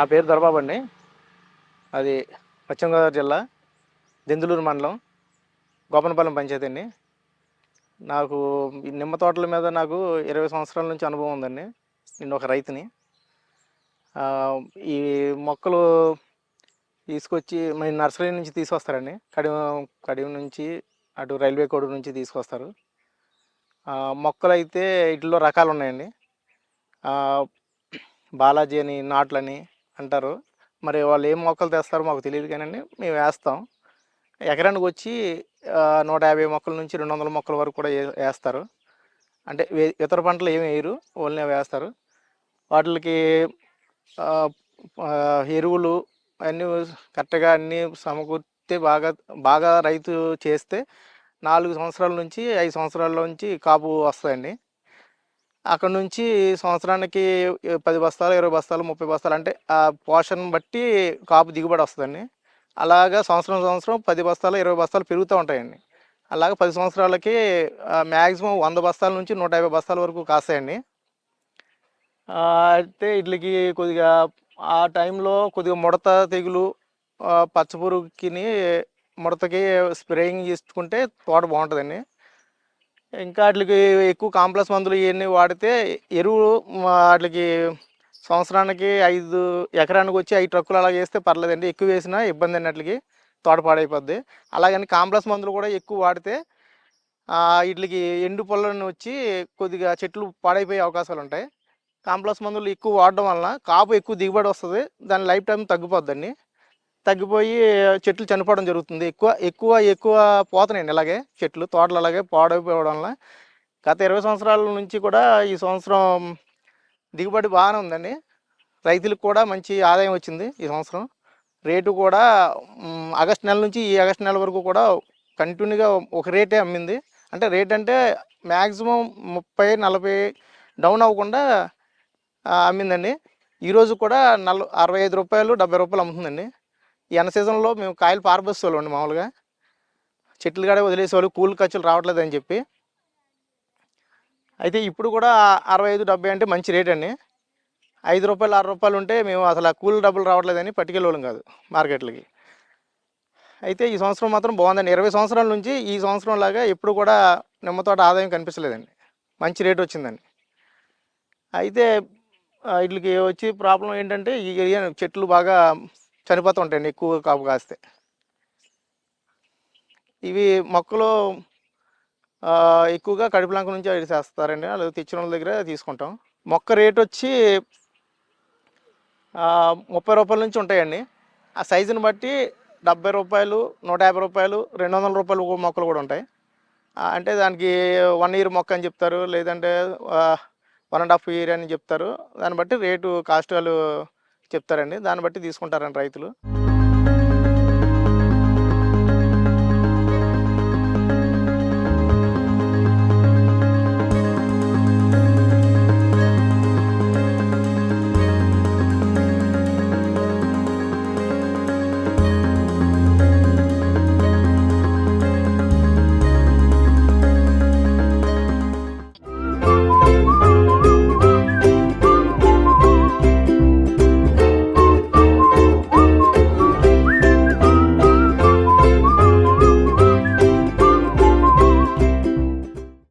నా పేరు దొరబాబు అండి. అది పశ్చిమ గోదావరి జిల్లా దెందులూరు మండలం గోపనపాలెం పంచాయతీ అండి. నాకు ఈ నిమ్మ తోటల మీద నాకు ఇరవై సంవత్సరాల నుంచి అనుభవం ఉందండి. నేను ఒక రైతుని. ఈ మొక్కలు తీసుకొచ్చి మన నర్సరీ నుంచి తీసుకొస్తారండి. కడియం కడియం నుంచి అటు రైల్వే కోడ్ నుంచి తీసుకొస్తారు. మొక్కలు అయితే ఇట్లో రకాలు ఉన్నాయండి బాలాజీ అని నాట్లని అంటారు. మరి వాళ్ళు ఏం మొక్కలు తెస్తారో మాకు తెలియదు కానండి మేము వేస్తాం. ఎకరానికి వచ్చి నూట యాభై మొక్కల నుంచి రెండు వందల మొక్కల వరకు కూడా వేస్తారు. అంటే ఇతర పంటలు ఏమి వేయరు ఓన్లీ వేస్తారు. వాటికి ఎరువులు అన్నీ కరెక్ట్గా అన్నీ సమకూర్తే బాగా బాగా రైతు చేస్తే నాలుగు సంవత్సరాల నుంచి ఐదు సంవత్సరాల నుంచి కాపు వస్తాయండి. అక్కడ నుంచి సంవత్సరానికి పది బస్తాలు ఇరవై బస్తాలు ముప్పై బస్తాలు అంటే ఆ పోషణ బట్టి కాపు దిగుబడి వస్తుందండి. అలాగా సంవత్సరం సంవత్సరం పది బస్తాలు ఇరవై బస్తాలు పెరుగుతూ ఉంటాయండి. అలాగే పది సంవత్సరాలకి మ్యాక్సిమం వంద బస్తాల నుంచి నూట యాభై బస్తాల వరకు కాస్తాయండి. అయితే వీటికి కొద్దిగా ఆ టైంలో కొద్దిగా ముడత తెగులు ఆ, పచ్చపురుగుకిని ముడతకి స్ప్రేయింగ్ చేసుకుంటే తోట బాగుంటుందండి. ఇంకా వాటికి ఎక్కువ కాంప్లెక్స్ మందులు ఇవన్నీ వాడితే ఎరువు వాటికి సంవత్సరానికి ఐదు ఎకరానికి వచ్చి ఐదు ట్రక్కులు అలా వేస్తే పర్లేదండి. ఎక్కువ వేసినా ఇబ్బంది అన్నట్లకి వాటికి తోట పాడైపోద్ది అలాగని కాంప్లెక్స్ మందులు కూడా ఎక్కువ వాడితే వీటికి ఎండు పొలను వచ్చి కొద్దిగా చెట్లు పాడైపోయే అవకాశాలు ఉంటాయి. కాంప్లెక్స్ మందులు ఎక్కువ వాడడం వలన కాపు ఎక్కువ దిగుబడి వస్తుంది. దాని లైఫ్ టైం తగ్గిపోద్దండి. తగ్గిపోయి చెట్లు చనిపోవడం జరుగుతుంది. ఎక్కువ ఎక్కువ ఎక్కువ పోతున్నాయండి ఇలాగే చెట్లు తోటలు అలాగే పాడైపోవడం వల్ల. గత ఇరవై సంవత్సరాల నుంచి కూడా ఈ సంవత్సరం దిగుబడి బాగానే ఉందండి. రైతులకు కూడా మంచి ఆదాయం వచ్చింది ఈ సంవత్సరం. రేటు కూడా ఆగస్ట్ నెల నుంచి ఈ ఆగస్ట్ నెల వరకు కూడా కంటిన్యూగా ఒక రేటే అమ్మింది. అంటే రేట్ అంటే మ్యాక్సిమం ముప్పై నలభై డౌన్ అవ్వకుండా అమ్మిందండి. ఈరోజు కూడా నల్ అరవై ఐదు రూపాయలు డెబ్బై రూపాయలు అమ్ముతుందండి. ఈ ఎండ సీజన్లో మేము కాయలు పారబోసేవాళ్ళండి మామూలుగా. చెట్లు కాడే వదిలేసేవాళ్ళు కూలి ఖర్చులు రావట్లేదు అని చెప్పి. అయితే ఇప్పుడు కూడా అరవై ఐదు డెబ్బై అంటే మంచి రేట్ అండి. ఐదు రూపాయలు ఆరు రూపాయలు ఉంటే మేము అసలు ఆ కూలి డబ్బులు రావట్లేదని పట్టుకెళ్ళేవాళ్ళం కాదు మార్కెట్లకి. అయితే ఈ సంవత్సరం మాత్రం బాగుందండి. ఇరవై సంవత్సరాల నుంచి ఈ సంవత్సరం లాగా ఎప్పుడు కూడా నిమ్మతోట ఆదాయం కనిపించలేదండి. మంచి రేట్ వచ్చిందండి. అయితే వీటికి వచ్చి ప్రాబ్లం ఏంటంటే ఈ ఏరియా చెట్లు బాగా చనిపోతూ ఉంటాయండి ఎక్కువ కాపు కాస్తే. ఇవి మొక్కలు ఎక్కువగా కడుపులంక నుంచి అవి చేస్తారండి. వాళ్ళు తెచ్చిన వాళ్ళ దగ్గర తీసుకుంటాం. మొక్క రేట్ వచ్చి ముప్పై రూపాయల నుంచి ఉంటాయండి. ఆ సైజుని బట్టి డెబ్బై రూపాయలు నూట యాభై రూపాయలు రెండు వందల రూపాయలు మొక్కలు కూడా ఉంటాయి. అంటే దానికి వన్ ఇయర్ మొక్క అని చెప్తారు లేదంటే వన్ అండ్ హాఫ్ ఇయర్ అని చెప్తారు. దాన్ని బట్టి రేటు కాస్ట్ వాళ్ళు చెప్తారండి. దాన్ని బట్టి తీసుకుంటారండి రైతులు.